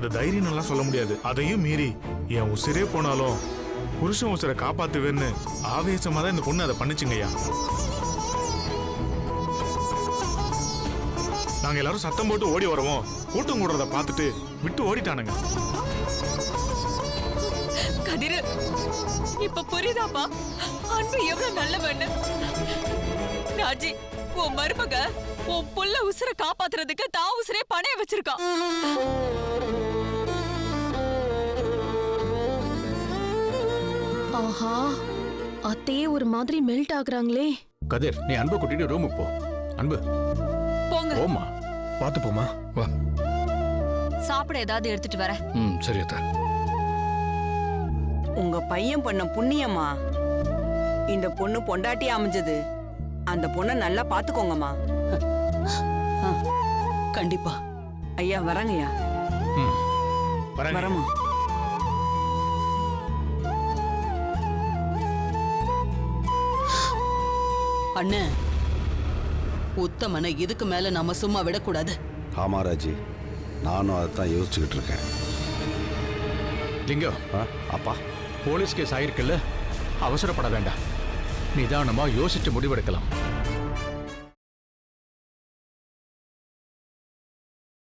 அது தைரியம் எல்லாம் சொல்ல முடியாது. அதையும் மீறி என் உசிரே போனாலும் புருஷன் உசிரை காப்பாத்துவேன்னு ஆவேசமா தான் இந்த பொண்ணு அதை பண்ணுச்சுங்கய்யா நாங்க எல்லாரும் சத்தம் போட்டு ஓடி வருவோம். கூட்டம் கூடுறத பார்த்துட்டு விட்டு ஓடிட்டானுங்க. கதிர இப்ப புரியுதாப்பா? அன்பு எவ்வளவு நல்லவன்னு. ராஜி உன் மருமக உன் புள்ள உசுர காப்பாத்துறதுக்கு தான் உசுரே பணைய வச்சிருக்கான் ஆஹா அத்தையே ஒரு மாதிரி மெல்ட் ஆகுறாங்களே. கதிர் நீ அன்பு கூட்டிட்டு ரூமுக்கு போ. அன்பு. போங்க. போமா பார்த்து போமா வா. சாப்பிட ஏதாவது எடுத்துட்டு வர. ம் சரி அத்தா. உங்க பையன் பண்ண புண்ணியம்மா இந்த பொண்ணு பொண்டாட்டி அமைஞ்சது. அந்த பொண்ணை நல்லா பாத்துக்கோங்கம்மா. கண்டிப்பா. ஐயா வரங்கய்யா. வரேங்க. வரமா அண்ணே உத்தமனை இதுக்கு மேல நாம சும்மா விடக்கூடாது. ஆமா ராஜி. நானும் அதை தான் யோசிச்சுக்கிட்டு இருக்கேன். லிங்கம் அப்பா. போலீஸ் கேஸ் ஆயிருக்குல்ல? அவசரப்பட வேண்டாம். நிதானமா யோசிச்சு முடிவெடுக்கலாம்.